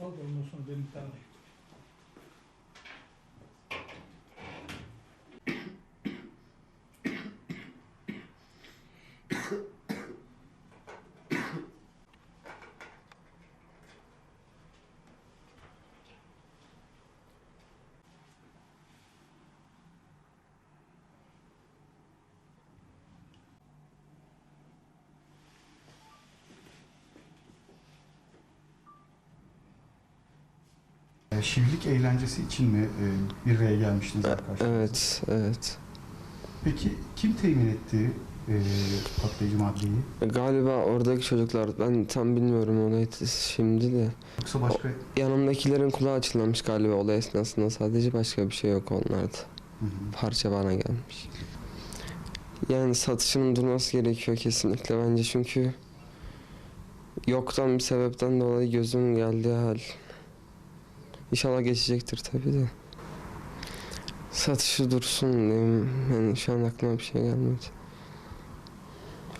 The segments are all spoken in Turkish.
Al da ondan sonra E, eğlencesi için mi e, bir araya gelmiştiniz arkadaşlar? Evet, evet. Peki kim temin etti e, patlayıcı maddeyi? Galiba oradaki çocuklar, ben tam bilmiyorum olayı şimdi de. Yoksa başka... Yanımdakilerin kulağı açılmamış galiba olay esnasında sadece başka bir şey yok onlarda. Hı hı. Parça bana gelmiş. Yani satışının durması gerekiyor kesinlikle bence çünkü yoktan bir sebepten dolayı gözüm geldiği hal. İnşallah geçecektir tabii de. Satışı dursun diyeyim. Yani şu an aklıma bir şey gelmedi.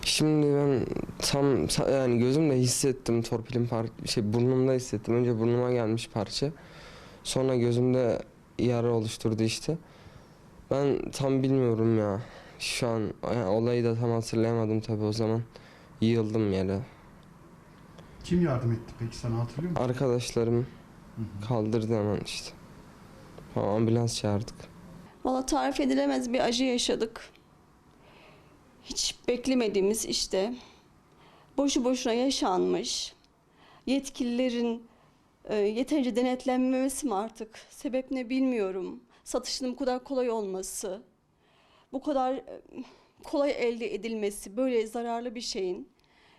Şimdi ben tam yani gözümle hissettim torpilin par şey burnumda hissettim. Önce burnuma gelmiş parça. Sonra gözümde yara oluşturdu işte. Ben tam bilmiyorum ya. Şu an yani olayı da tam hatırlayamadım tabii o zaman. Yığıldım yere. Kim yardım etti peki sana hatırlıyor musun? Arkadaşlarım. Kaldırdı hemen işte. Tamam, ambulans çağırdık. Valla tarif edilemez bir acı yaşadık. Hiç beklemediğimiz işte. Boşu boşuna yaşanmış. Yetkililerin e, yeterince denetlenmemesi mi artık? Sebep ne bilmiyorum. Satışının bu kadar kolay olması. Bu kadar e, kolay elde edilmesi. Böyle zararlı bir şeyin.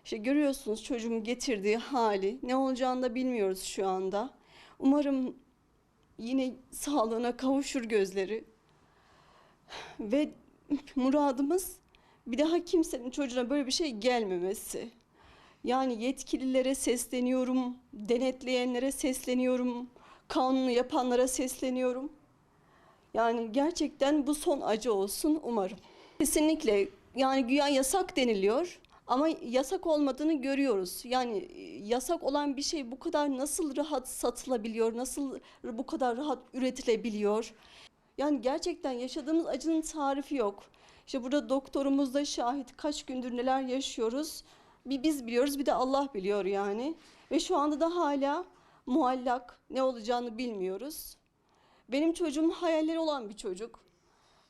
İşte görüyorsunuz çocuğumun getirdiği hali. Ne olacağını da bilmiyoruz şu anda. Umarım yine sağlığına kavuşur gözleri. Ve muradımız bir daha kimsenin çocuğuna böyle bir şey gelmemesi. Yani yetkililere sesleniyorum, denetleyenlere sesleniyorum, kanunu yapanlara sesleniyorum. Yani gerçekten bu son acı olsun umarım. Kesinlikle yani güya yasak deniliyor ama yasak olmadığını görüyoruz. Yani e, yasak olan bir şey bu kadar nasıl rahat satılabiliyor, nasıl bu kadar rahat üretilebiliyor? Yani gerçekten yaşadığımız acının tarifi yok. İşte burada doktorumuz da şahit kaç gündür neler yaşıyoruz. Bir biz biliyoruz bir de Allah biliyor yani. Ve şu anda da hala muallak ne olacağını bilmiyoruz. Benim çocuğum hayalleri olan bir çocuk.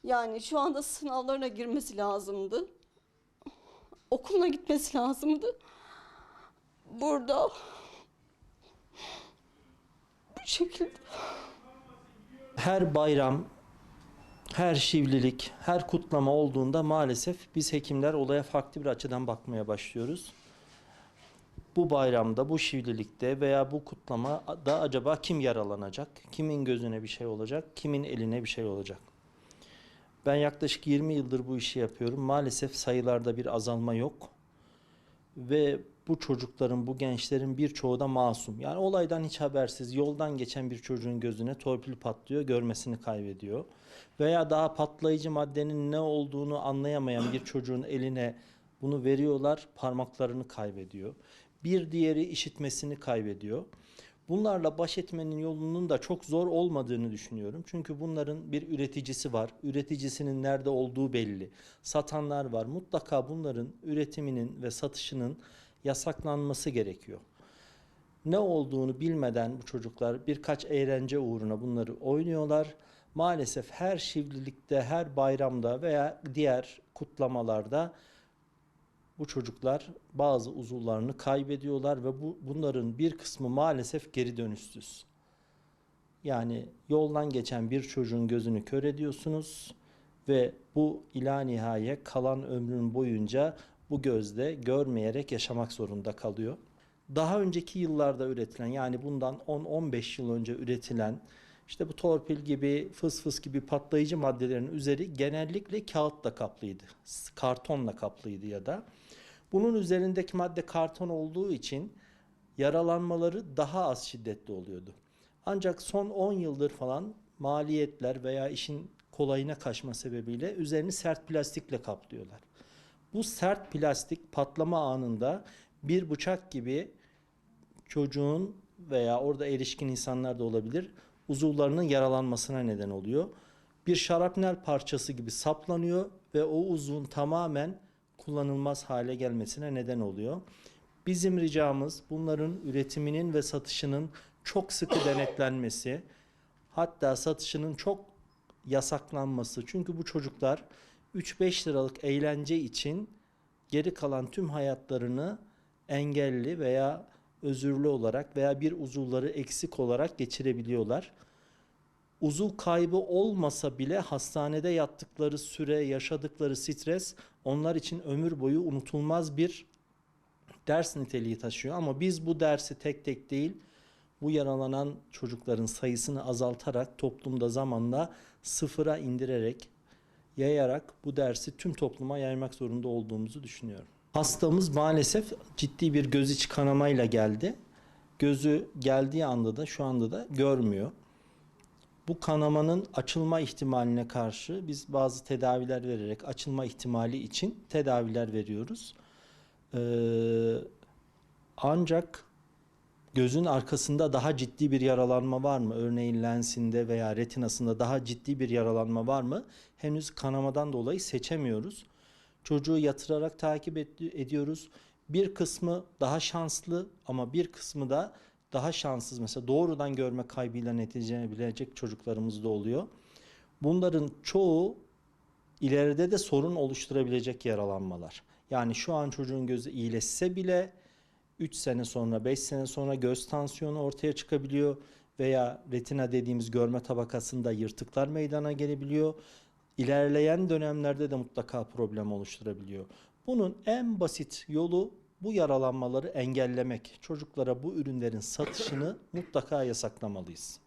Yani şu anda sınavlarına girmesi lazımdı. Okuluna gitmesi lazımdı. Burada bu şekilde her bayram, her şivlilik, her kutlama olduğunda maalesef biz hekimler olaya farklı bir açıdan bakmaya başlıyoruz. Bu bayramda, bu şivlilikte veya bu kutlamada acaba kim yaralanacak? Kimin gözüne bir şey olacak? Kimin eline bir şey olacak? Ben yaklaşık 20 yıldır bu işi yapıyorum. Maalesef sayılarda bir azalma yok. Ve bu çocukların, bu gençlerin birçoğu da masum. Yani olaydan hiç habersiz yoldan geçen bir çocuğun gözüne torpil patlıyor, görmesini kaybediyor. Veya daha patlayıcı maddenin ne olduğunu anlayamayan bir çocuğun eline bunu veriyorlar, parmaklarını kaybediyor. Bir diğeri işitmesini kaybediyor. Bunlarla baş etmenin yolunun da çok zor olmadığını düşünüyorum. Çünkü bunların bir üreticisi var. Üreticisinin nerede olduğu belli. Satanlar var. Mutlaka bunların üretiminin ve satışının yasaklanması gerekiyor. Ne olduğunu bilmeden bu çocuklar birkaç eğlence uğruna bunları oynuyorlar. Maalesef her şivlilikte, her bayramda veya diğer kutlamalarda bu çocuklar bazı uzuvlarını kaybediyorlar ve bu bunların bir kısmı maalesef geri dönüşsüz. Yani yoldan geçen bir çocuğun gözünü kör ediyorsunuz ve bu ila nihaye kalan ömrün boyunca bu gözde görmeyerek yaşamak zorunda kalıyor. Daha önceki yıllarda üretilen yani bundan 10-15 yıl önce üretilen işte bu torpil gibi fıs fıs gibi patlayıcı maddelerin üzeri genellikle kağıtla kaplıydı. Kartonla kaplıydı ya da. Bunun üzerindeki madde karton olduğu için yaralanmaları daha az şiddetli oluyordu. Ancak son 10 yıldır falan maliyetler veya işin kolayına kaçma sebebiyle üzerini sert plastikle kaplıyorlar. Bu sert plastik patlama anında bir bıçak gibi çocuğun veya orada erişkin insanlar da olabilir. Uzuvlarının yaralanmasına neden oluyor. Bir şarapnel parçası gibi saplanıyor ve o uzvun tamamen kullanılmaz hale gelmesine neden oluyor. Bizim ricamız bunların üretiminin ve satışının çok sıkı denetlenmesi, hatta satışının çok yasaklanması. Çünkü bu çocuklar 3-5 liralık eğlence için geri kalan tüm hayatlarını engelli veya özürlü olarak veya bir uzuvları eksik olarak geçirebiliyorlar. Uzuv kaybı olmasa bile hastanede yattıkları süre, yaşadıkları stres onlar için ömür boyu unutulmaz bir ders niteliği taşıyor. Ama biz bu dersi tek tek değil, bu yaralanan çocukların sayısını azaltarak toplumda zamanla sıfıra indirerek, yayarak bu dersi tüm topluma yaymak zorunda olduğumuzu düşünüyorum. Hastamız maalesef ciddi bir göz içi kanamayla geldi. Gözü geldiği anda da şu anda da görmüyor. Bu kanamanın açılma ihtimaline karşı biz bazı tedaviler vererek açılma ihtimali için tedaviler veriyoruz. Ee, ancak gözün arkasında daha ciddi bir yaralanma var mı? Örneğin lensinde veya retinasında daha ciddi bir yaralanma var mı? Henüz kanamadan dolayı seçemiyoruz. Çocuğu yatırarak takip ed- ediyoruz. Bir kısmı daha şanslı ama bir kısmı da daha şanssız. Mesela doğrudan görme kaybıyla neticelenebilecek çocuklarımız da oluyor. Bunların çoğu ileride de sorun oluşturabilecek yaralanmalar. Yani şu an çocuğun gözü iyileşse bile 3 sene sonra 5 sene sonra göz tansiyonu ortaya çıkabiliyor veya retina dediğimiz görme tabakasında yırtıklar meydana gelebiliyor. İlerleyen dönemlerde de mutlaka problem oluşturabiliyor. Bunun en basit yolu bu yaralanmaları engellemek. Çocuklara bu ürünlerin satışını mutlaka yasaklamalıyız.